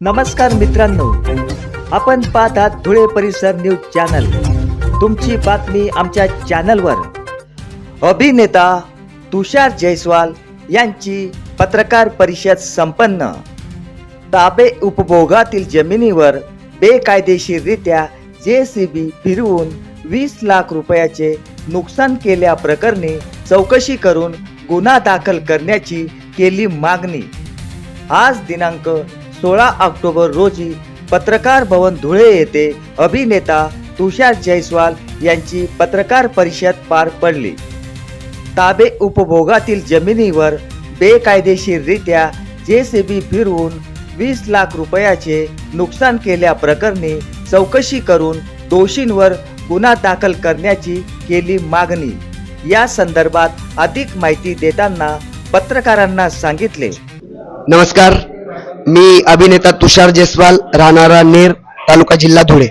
नमस्कार मित्रांनो. आपण पाहतात धुळे परिसर न्यूज चॅनल. तुमची बातमी आमच्या चॅनलवर. अभिनेता तुषार जयस्वाल यांची पत्रकार परिषद संपन्न. ताबे उपभोगातील जमिनीवर बेकायदेशीररित्या जे सी बी फिरवून वीस लाख रुपयाचे नुकसान केल्याप्रकरणी चौकशी करून गुन्हा दाखल करण्याची केली मागणी. आज दिनांक सोळा ऑक्टोबर रोजी पत्रकार भवन धुळे येथे अभिनेता तुषार जयस्वाल यांची पत्रकार परिषद पार पडली. ताबे उपभोगातील जमिनीवर बेकायदेशीररित्या जे सी बी फिरवून वीस लाख रुपयाचे नुकसान केल्याप्रकरणी चौकशी करून दोषींवर गुन्हा दाखल करण्याची केली मागणी. या संदर्भात अधिक माहिती देताना पत्रकारांना सांगितले. नमस्कार. मी अभिनेता तुषार जयस्वाल राहणारा नेर तालुका जिल्हा धुळे.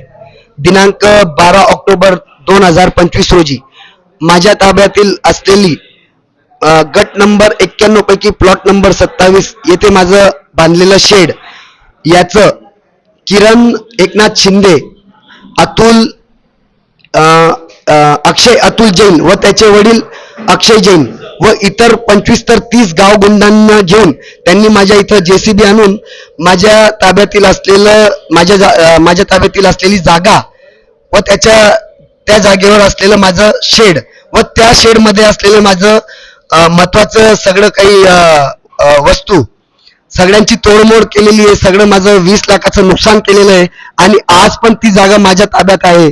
दिनांक बारा ऑक्टोबर दोन हजार पंचवीस रोजी माझ्या ताब्यातील असलेली गट नंबर एक्क्याण्णव पैकी प्लॉट नंबर सत्तावीस येथे माझं बांधलेलं शेड याचं किरण एकनाथ शिंदे अतुल अक्षय अतुल जैन व त्याचे वडील अक्षय जैन व इतर पंचवीस तर तीस गाव गुंडांना घेऊन त्यांनी माझ्या इथं जेसीबी आणून माझ्या ताब्यातील असलेलं माझ्या जा- माझ्या ताब्यातील असलेली जागा व त्याच्या त्या जागेवर असलेलं माझं शेड व त्या शेडमध्ये असलेलं माझं महत्वाचं सगळं काही वस्तू सगळ्यांची तोडमोड केलेली आहे सगळं माझं वीस लाखाचं नुकसान केलेलं आहे आणि आज पण ती जागा माझ्या ताब्यात आहे.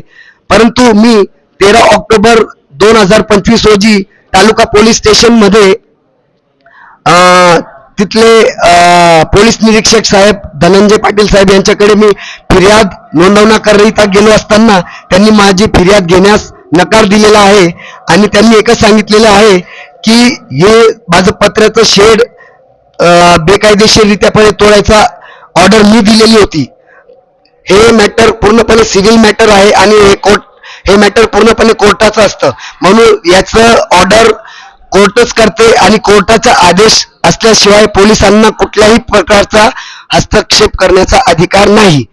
परंतु मी तेरा ऑक्टोबर दोन हजार पंचवीस रोजी तालुका पोलीस स्टेशनमध्ये तिथले पोलीस निरीक्षक साहेब धनंजय पाटील साहेब यांच्याकडे मी फिर्याद नोंदवण्याकरिता गेलो असताना त्यांनी माझी फिर्याद घेण्यास नकार दिलेला आहे. आणि त्यांनी एकच सांगितलेलं आहे की हे माझं पत्र्याचं शेड बेकायदेशीररित्यापणे तोडायचा ऑर्डर मी दिलेली होती. हे मॅटर पूर्णपणे सिव्हिल मॅटर आहे आणि हे कोर्ट हे मॅटर पूर्णपणे कोर्टाचं असतं. म्हणून याचं ऑर्डर कोर्टच करते आणि कोर्टाचा आदेश असल्याशिवाय पोलिसांना कुठल्याही प्रकारचा हस्तक्षेप करण्याचा अधिकार नाही.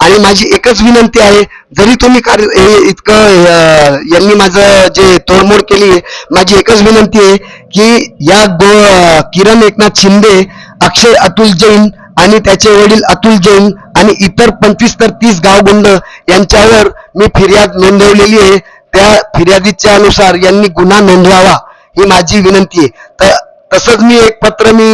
आणि माझी एकच विनंती आहे जरी तुम्ही कार्य हे इतकं यांनी माझं जे तोडमोड केली आहे माझी एकच विनंती आहे की या गो किरण एकनाथ शिंदे अक्षय अतुल जैन आणि त्याचे वडील अतुल जैन आणि इतर पंचवीस तर तीस गावगुंड यांच्यावर मी फिर्याद नोंदवलेली आहे. त्या फिर्यादीच्या अनुसार यांनी गुन्हा नोंदवावा ही माझी विनंती आहे. तर तसंच मी एक पत्र मी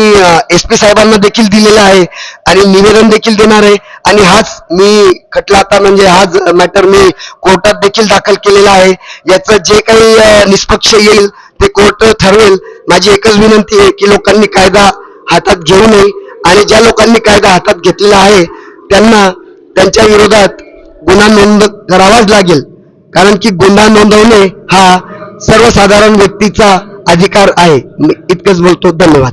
एस पी साहेबांना देखील दिलेलं आहे आणि निवेदन देखील देणार आहे. आणि हाच मी खटला आता म्हणजे हाच मॅटर मी कोर्टात देखील दाखल केलेला आहे. याचं जे काही निष्पक्ष येईल ते कोर्ट ठरवेल. माझी एकच विनंती आहे की लोकांनी कायदा हातात घेऊ नये. आणि ज्या लोकांनी कायदा हातात घेतलेला आहे त्यांना त्यांच्या विरोधात गुन्हा नोंद करावाच लागेल. कारण की गुन्हा नोंदवणे हा सर्वसाधारण व्यक्तीचा अधिकार आहे. मी इतकंच बोलतो. धन्यवाद.